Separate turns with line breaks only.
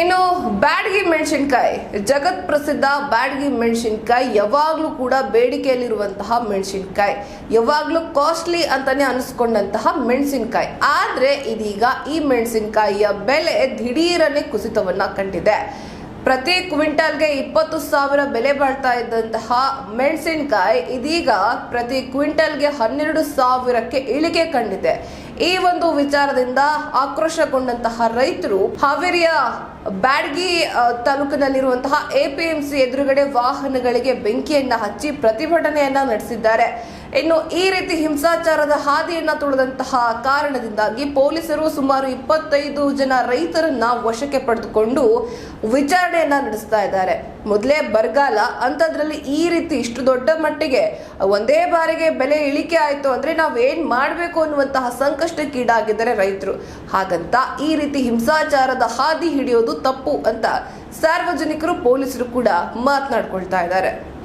ಇನ್ನು ಬ್ಯಾಡಗಿ ಮೆಣಸಿನ್ಕಾಯಿ. ಜಗತ್ ಪ್ರಸಿದ್ಧ ಬ್ಯಾಡಗಿ ಮೆಣಸಿನ್ಕಾಯಿ ಯಾವಾಗಲೂ ಕೂಡ ಬೇಡಿಕೆಯಲ್ಲಿರುವಂತಹ ಮೆಣಸಿನ್ಕಾಯಿ. ಯಾವಾಗಲೂ ಕಾಸ್ಟ್ಲಿ ಅಂತಾನೆ ಅನಿಸ್ಕೊಂಡಂತಹ ಮೆಣಸಿನ್ಕಾಯಿ. ಆದ್ರೆ ಇದೀಗ ಈ ಮೆಣಸಿನ್ಕಾಯಿಯ ಬೆಲೆ ದಿಢೀರನೆ ಕುಸಿತವನ್ನ ಕಂಡಿದೆ. ಪ್ರತಿ ಕ್ವಿಂಟಲ್ಗೆ ಇಪ್ಪತ್ತು ಸಾವಿರ ಬೆಲೆ ಬಾಳ್ತಾ ಇದ್ದಂತಹ ಮೆಣಸಿನಕಾಯಿ ಇದೀಗ ಪ್ರತಿ ಕ್ವಿಂಟಲ್ಗೆ ಹನ್ನೆರಡು ಸಾವಿರಕ್ಕೆ ಇಳಿಕೆ ಕಂಡಿದೆ. ಈ ಒಂದು ವಿಚಾರದಿಂದ ಆಕ್ರೋಶಗೊಂಡಂತಹ ರೈತರು ಹಾವೇರಿಯ ಬ್ಯಾಡ್ಗಿ ತಾಲೂಕಿನಲ್ಲಿರುವಂತಹ ಎಪಿಎಂಸಿ ಎದುರುಗಡೆ ವಾಹನಗಳಿಗೆ ಬೆಂಕಿಯನ್ನ ಹಚ್ಚಿ ಪ್ರತಿಭಟನೆಯನ್ನ ನಡೆಸಿದ್ದಾರೆ. ಇನ್ನು ಈ ರೀತಿ ಹಿಂಸಾಚಾರದ ಹಾದಿಯನ್ನ ತುಳಿದಂತಹ ಕಾರಣದಿಂದಾಗಿ ಪೊಲೀಸರು ಸುಮಾರು ಇಪ್ಪತ್ತೈದು ಜನ ರೈತರನ್ನ ವಶಕ್ಕೆ ಪಡೆದುಕೊಂಡು ವಿಚಾರಣೆಯನ್ನ ನಡೆಸ್ತಾ ಇದ್ದಾರೆ. ಮೊದಲೇ ಬರಗಾಲ, ಅಂತದ್ರಲ್ಲಿ ಈ ರೀತಿ ಇಷ್ಟು ದೊಡ್ಡ ಮಟ್ಟಿಗೆ ಒಂದೇ ಬಾರಿಗೆ ಬೆಲೆ ಇಳಿಕೆ ಆಯ್ತು ಅಂದ್ರೆ ನಾವು ಏನ್ ಮಾಡ್ಬೇಕು ಅನ್ನುವಂತಹ ಸಂಕಷ್ಟಕ್ಕೀಡಾಗಿದ್ದಾರೆ ರೈತರು. ಹಾಗಂತ ಈ ರೀತಿ ಹಿಂಸಾಚಾರದ ಹಾದಿ ಹಿಡಿಯೋದು ತಪ್ಪು ಅಂತ ಸಾರ್ವಜನಿಕರು ಪೊಲೀಸರು ಕೂಡ ಮಾತನಾಡ್ಕೊಳ್ತಾ ಇದ್ದಾರೆ.